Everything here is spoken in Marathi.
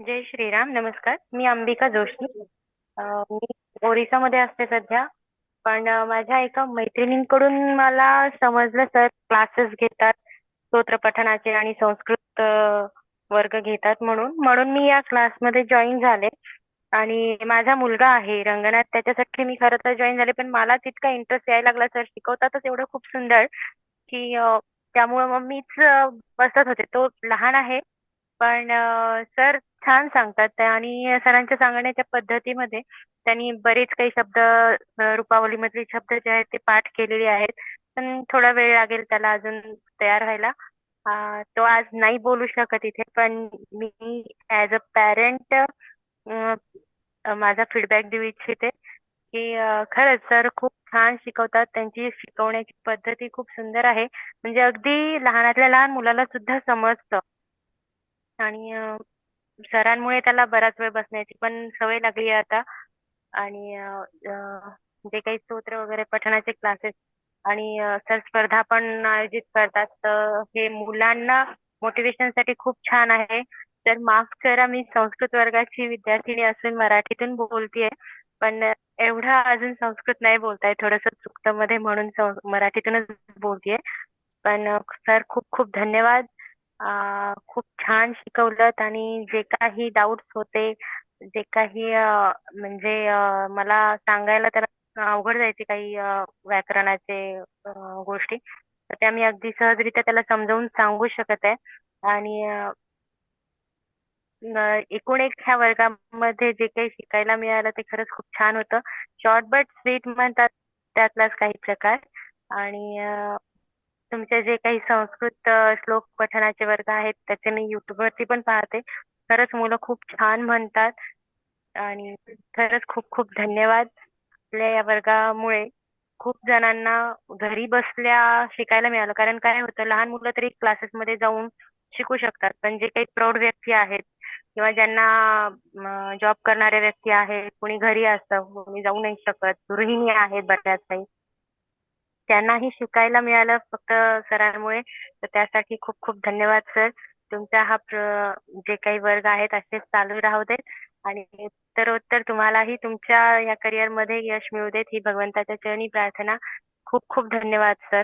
जय श्रीराम नमस्कार. मी अंबिका जोशी. मी ओरिसामध्ये असते सध्या. पण माझ्या एका मैत्रिणींकडून मला समजलं सर क्लासेस घेतात स्तोत्र पठणाचे आणि संस्कृत वर्ग घेतात म्हणून. म्हणून मी या क्लासमध्ये जॉईन झाले. आणि माझा मुलगा आहे रंगनाथ. त्याच्यासाठी मी खरं तर जॉईन झाले पण मला तितका इंटरेस्ट यायला लागला. सर शिकवतातच एवढं खूप सुंदर की त्यामुळं मग मीच बसत होते. तो लहान आहे पण सर छान सांगतात त्या आणि सरांच्या सांगण्याच्या पद्धतीमध्ये त्यांनी बरेच काही शब्द अ, रूपावलीमधले शब्द जे आहेत ते पाठ केलेले आहेत. पण थोडा वेळ लागेल त्याला अजून तयार व्हायला. अ, तो आज नाही बोलू शकत इथे पण मी ॲज अ पॅरेंट माझा फीडबॅक देऊ इच्छिते, की अ, खरंच सर खूप छान शिकवतात. त्यांची शिकवण्याची पद्धती खूप सुंदर आहे. म्हणजे अगदी लहानातल्या लहान मुलाला सुद्धा समजतं. आणि अ, सरांमुळे त्याला बराच वेळ बसण्याची पण सवय लागली आहे आता आणि अ, अ, जे काही स्तोत्र वगैरे पठणाचे क्लासेस आणि अ, सर स्पर्धा पण आयोजित करतात. तर हे मुलांना मोटिव्हेशनसाठी खूप छान आहे. तर माफ करा मी संस्कृत वर्गाची विद्यार्थिनी असून मराठीतून बोलतीये. पण एवढं अजून संस्कृत नाही बोलता येत. थोडंसं चुकतं मध्ये म्हणून सं मराठीतूनच बोलतीये. पण सर खूप खूप धन्यवाद. अ, खूप छान शिकवलत आणि जे काही डाउट्स होते, जे काही अ, म्हणजे अ, मला सांगायला त्याला अवघड जायचे काही अ, व्याकरणाचे अ, गोष्टी. तर त्या मी अगदी सहजरित्या त्याला समजावून सांगू शकत आहे. आणि अ, अ, एकूण एक ह्या वर्गामध्ये जे काही शिकायला मिळालं ते खरंच खूप छान होतं. शॉर्ट बट स्वीट म्हणतात त्यातलाच काही प्रकार आणि अ, तुमचे जे काही संस्कृत श्लोक पठणाचे वर्ग आहेत त्याचे मी YouTubeवरती पण पाहते. खरंच मुलं खूप छान म्हणतात आणि खरंच खूप खूप धन्यवाद. आपल्या या वर्गामुळे खूप जणांना घरी बसल्या शिकायला मिळालं. कारण काय होतं लहान मुलं तरी क्लासेसमध्ये जाऊन शिकू शकतात. पण जे काही प्रौढ व्यक्ती आहेत किंवा ज्यांना जॉब करणारे व्यक्ती आहेत, कोणी घरी असतं, कोणी जाऊ नाही शकत, गृहिणी आहेत बऱ्याच काही. त्यांनाही शिकायला मिळालं फक्त सरांमुळे. तर त्यासाठी खूप खूप धन्यवाद सर. तुमचा हा प्र जे काही वर्ग आहेत असेच चालू राहू देत आणि उत्तरोत्तर तुम्हालाही तुमच्या या करिअरमध्ये यश मिळू देत ही भगवंताच्या चरणी प्रार्थना. खूप खूप धन्यवाद सर.